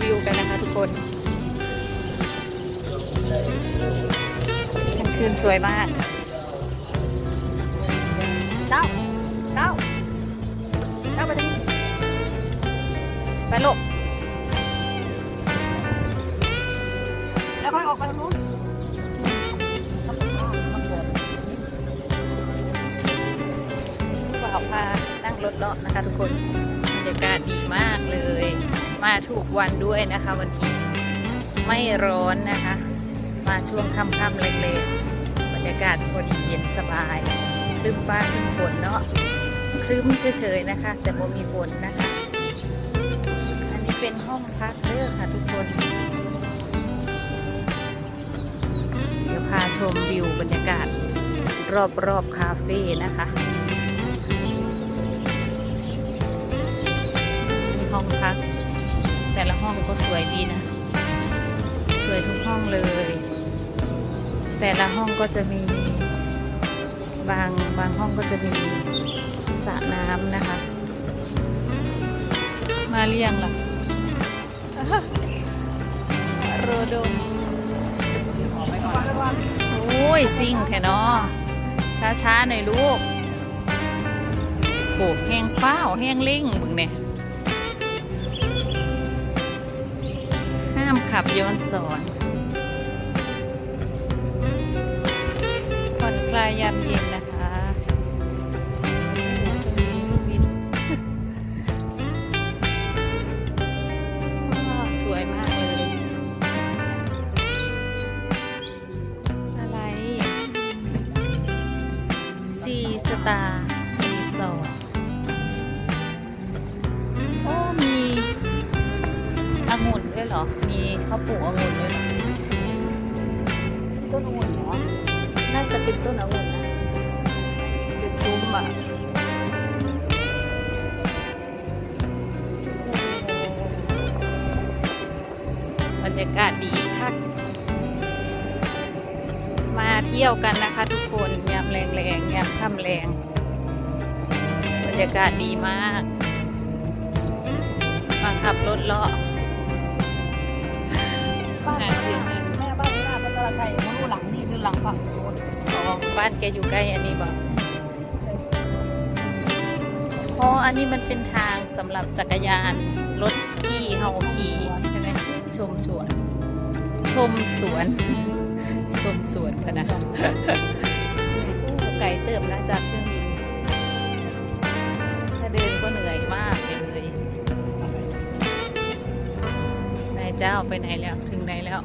คนกลางคืนสวยมากเจ้าเจ้าเจ้าไปทางนี้ไปลูกแล้วค่อยออกไปทางนู้นบ่าวพานั่งรถเลาะนะคะทุกคนบรรยากาศดีมากเลยมา ถูกวันด้วยนะคะวันนี้ ไม่ร้อนนะคะ มาช่วงค่ำๆเล็กๆบรรยากาศพอดีเย็นสบายคลึ้มฟ้าคลึ้มฝนเนาะคลึ้มเฉยๆนะคะ แต่บ่มีฝนนะคะ อันนี้เป็นห้องพักเด้อค่ะทุกคน เดี๋ยวพาชมวิวบรรยากาศรอบๆคาเฟ่นะคะมีห้องพัก แต่ละห้องก็สวยดีนะ สวยทุกห้องเลย แต่ละห้องก็จะมีบางบางห้องก็จะมีสระน้ำนะคะ มาเรียงล่ะโรโดมโอ้ยซิ่งแท้เนาะช้าๆหน่อยลูกโขกแห้งฟ้าวแห้งเล่งบึงเนี่ย ขับย้อนสอนผ่อนคลายยามเย็นนะคะอ้สวยมากเลย อะไร ซีสตาร์รีสอร์ท องุ่นด้วยเหรอ มีเขาปลูกองุ่นด้วยเหรอต้นองุ่นเหรอ น่าจะเป็นต้นองุ่นนะเป็นซุ้มอะบรรยากาศดีค่ะมาเที่ยวกันนะคะทุกคนยามแรงๆยามค่ำแรงบรรยากาศดีมากมาขับรถเลาะ บ้านหาซื้อเงินแม่บ้านหน้าพัทรไทยมาดูหลังนี่คือหลังฝั่งโน้นอ๋อบ้านแกอยู่ใกล้อันนี้บอกอ๋ออันนี้มันเป็นทางสำหรับจักรยานรถที่เฮาขี่ใช่ไหมชมสวน ชมสวนชมสวนพนะ เจ้าไปไหนแล้ว ถึงไหนแล้ว